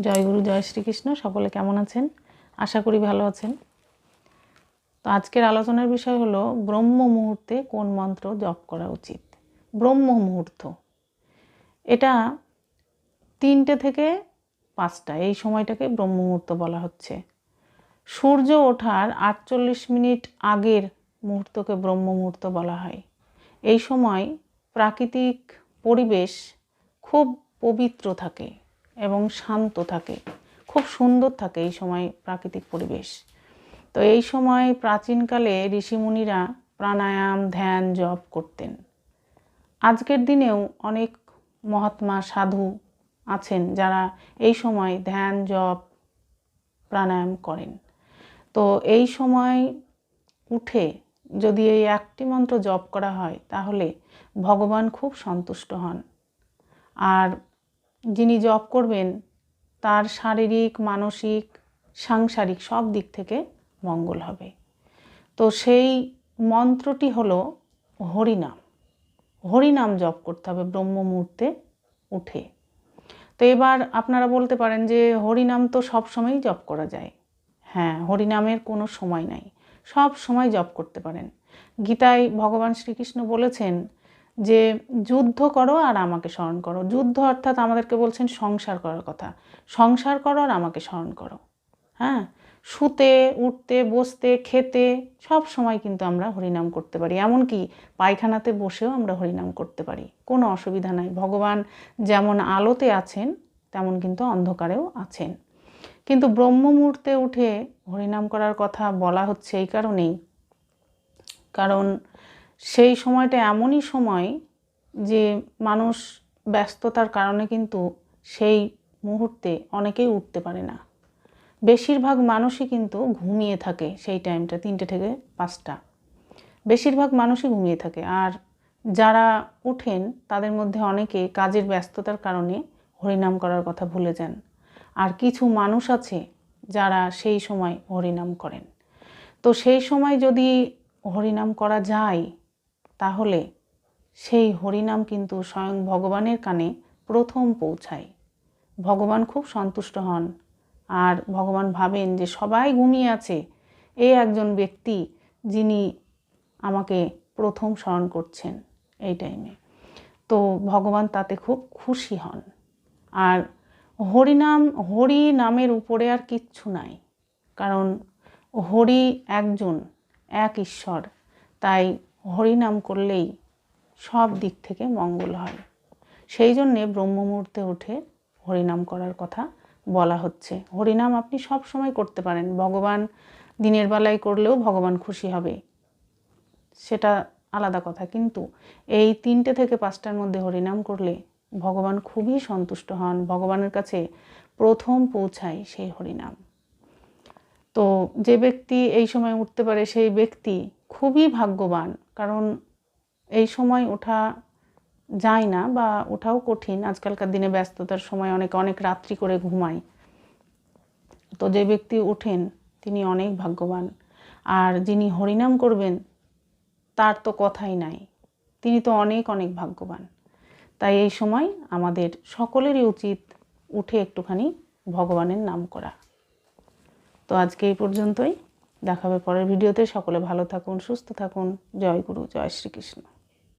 জয় গুরু, জয় শ্রীকৃষ্ণ, সকলে কেমন আছেন? আশা করি ভালো আছেন। তো আজকের আলোচনার বিষয় হলো, ব্রহ্ম মুহূর্তে কোন মন্ত্র জপ করা উচিত? ব্রহ্ম মুহূর্ত। এটা তিনটে থেকে পাঁচটা, এই সময়টাকে ব্রহ্ম মুহূর্ত বলা হচ্ছে। সূর্য ওঠার আটচল্লিশ মিনিট আগের মুহূর্তকে ব্রহ্ম মুহূর্ত বলা হয়। এই সময় প্রাকৃতিক পরিবেশ খুব পবিত্র থাকে। এবং শান্ত থাকে। খুব সুন্দর থাকে এই সময় প্রাকৃতিক পরিবেশ। তো এই সময় প্রাচীনকালে ঋষিমুনিরা প্রাণায়াম, ধ্যান, জপ করতেন। আজকের দিনেও অনেক মহাত্মা, সাধু আছেন যারা এই সময় ধ্যান, জপ, প্রাণায়াম করেন। তো এই সময় উঠে যদি এই একটি মন্ত্র জপ করা হয়, তাহলে ভগবান খুব সন্তুষ্ট হন। আর যিনি জপ করবেন, তার শারীরিক, মানসিক, সাংসারিক সব দিক থেকে মঙ্গল হবে। তো সেই মন্ত্রটি হলো হরিনাম। হরিনাম জপ করতে হবে ব্রহ্ম মুহূর্তে উঠে। তো এবার আপনারা বলতে পারেন যে হরিনাম তো সব সময়ই জপ করা যায়। হ্যাঁ হরিনামের কোনো সময় নাই। সব সময় জপ করতে পারেন। গীতায় ভগবান শ্রীকৃষ্ণ বলেছেন যে যুদ্ধ করো আর আমাকে স্মরণ করো। যুদ্ধ অর্থাৎ আমাদেরকে বলছেন সংসার করার কথা। সংসার করো আর আমাকে স্মরণ করো। হ্যাঁ? শুতে, উঠতে, বসতে, খেতে সব সময় কিন্তু আমরা হরিনাম করতে পারি। এমনকি পায়খানাতে বসেও আমরা হরিনাম করতে পারি। কোনো অসুবিধা নাই। ভগবান যেমন আলোতে আছেন, তেমন কিন্তু অন্ধকারেও আছেন। কিন্তু ব্রহ্ম মুহূর্তে উঠে হরিনাম করার কথা বলা হচ্ছে এই কারণেই। কারণ সেই সময়টা এমনই সময় যে মানুষ ব্যস্ততার কারণে কিন্তু সেই মুহূর্তে অনেকেই উঠতে পারে না। বেশিরভাগ মানুষই কিন্তু ঘুমিয়ে থাকে সেই টাইমটা, তিনটে থেকে পাঁচটা। বেশিরভাগ মানুষই ঘুমিয়ে থাকে আর যারা উঠেন তাদের মধ্যে অনেকে কাজের ব্যস্ততার কারণে হরিনাম করার কথা ভুলে যান। আর কিছু মানুষ আছে যারা সেই সময় হরিনাম করেন। তো সেই সময় যদি হরিনাম করা যায় তাহলে সেই হরিনাম কিন্তু স্বয়ং ভগবানের কানে প্রথম পৌঁছায়। ভগবান খুব সন্তুষ্ট হন আর ভগবান ভাবেন যে সবাই ঘুমিয়ে আছে এই একজন ব্যক্তি যিনি আমাকে প্রথম স্মরণ করছেন এই টাইমে তো ভগবান তাতে খুব খুশি হন। আর হরিনাম, হরি নামের উপরে আর কিচ্ছু নাই, কারণ হরি একজন, এক ঈশ্বর। তাই হরিনাম করলেই সব দিক থেকে মঙ্গল হয়। সেই জন্যে ব্রহ্ম মুহূর্তে উঠে হরিনাম করার কথা বলা হচ্ছে। হরিনাম আপনি সব সময় করতে পারেন। ভগবান দিনের বেলায় করলেও ভগবান খুশি হবে। সেটা আলাদা কথা। কিন্তু এই তিনটে থেকে পাঁচটার মধ্যে হরিনাম করলে ভগবান খুবই সন্তুষ্ট হন। ভগবানের কাছে প্রথম পৌঁছায় সেই হরিনাম। তো যে ব্যক্তি এই সময় উঠতে পারে, সেই ব্যক্তি খুবই ভাগ্যবান। কারণ এই সময় ওঠা যায় না বা ওঠাও কঠিন। আজকালকার দিনে ব্যস্ততার সময় অনেক অনেক রাত্রি করে ঘুমায়। তো যে ব্যক্তি ওঠেন, তিনি অনেক ভাগ্যবান। আর যিনি হরিনাম করবেন, তার তো কথাই নাই। তিনি তো অনেক অনেক ভাগ্যবান। তাই এই সময় আমাদের সকলেরই উচিত উঠে একটুখানি ভগবানের নাম করা। তো আজকে এই পর্যন্তই। দেখাবে পরের ভিডিওতে। সকলে ভালো থাকুন সুস্থ থাকুন। জয় গুরু জয় শ্রীকৃষ্ণ।